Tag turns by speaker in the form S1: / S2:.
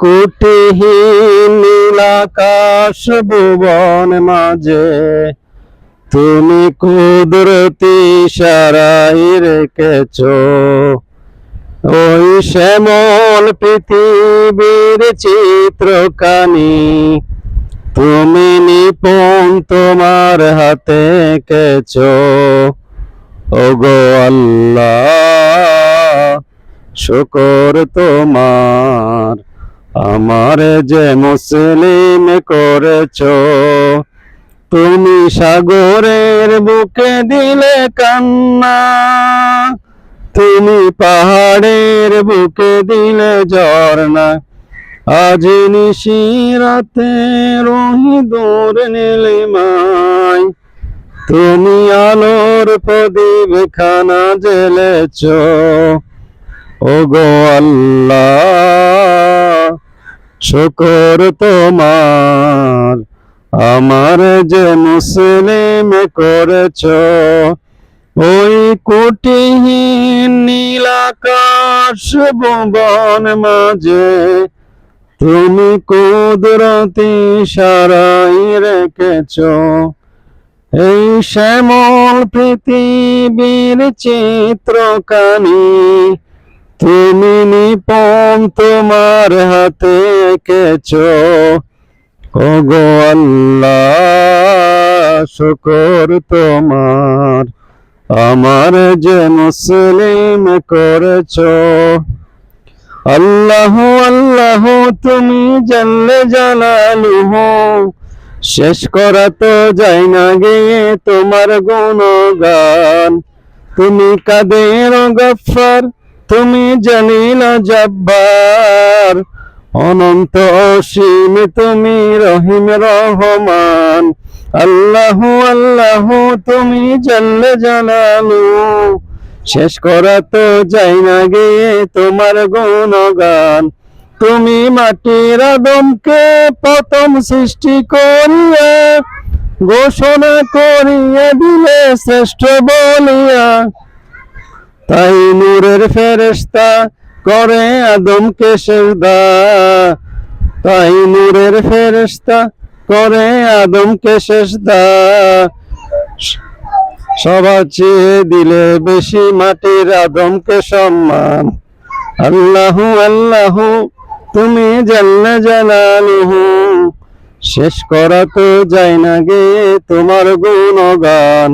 S1: কুটিহীন নীলাকাশ ভুবন মাঝে, তুমি কুদরতি সারাই রেখেছ। ওই শ্যামল পৃথিবীর চিত্রকানি, তুমি নিপুণ তোমার হাতে কেছ ওগো আল্লাহ, শুকর তোমার আমার যে মুসলিম করেছ, তুমি সাগরের বুকে দিলে কান্না, তুমি পাহাড়ের বুকে দিলে ঝর্ণা। আজ নিশিরাতে রহি দূর নীলিমায়, তুমি আলোর প্রদীপ খানা জ্বেলেছ। ওগো আল্লাহ শুকর তোমার, আমার যে মুসলিম করেছ, ওই কুটিহীন নীলাকাশ ভুবন মাঝে তুমি কুদরতি সারাই রেখেছ। এই শ্যামল পৃথিবীর চিত্রকানি তুমি নিপন তোমার হাতে কেছ। ওগো আল্লাহ, শুকর তোমার। আমার যে মুসলিম করেছ। আল্লাহ আল্লাহ, তুমি জানলে জালালুহু শেষ করা তো যায় না গিয়ে তোমার গুণগান। তুমি কাদের গফার তুমি জালিল জব্বার, অনন্ত অসীম তুমি রহিম রহমান। আল্লাহ আল্লাহ, তুমি জানলে জানালু শেষ করা তো যাই না গিয়ে তোমার গুণগান। তুমি মাটির আদমকে প্রথম সৃষ্টি করিয়া, ঘোষণা করিয়া দিলে শ্রেষ্ঠ বলিয়া তাই নূরের ফেরেস্তা করে আদমকে সেজদা তাই নূরের ফেরেস্তা করে আদমকে সেজদা। সবার চেয়ে দিলে বেশি মাটির আদমকে সম্মান। আল্লাহু আল্লাহু, তুমি জাল্লা জালালুহু। শেষ করা তো যায় না গে তোমার গুণগান।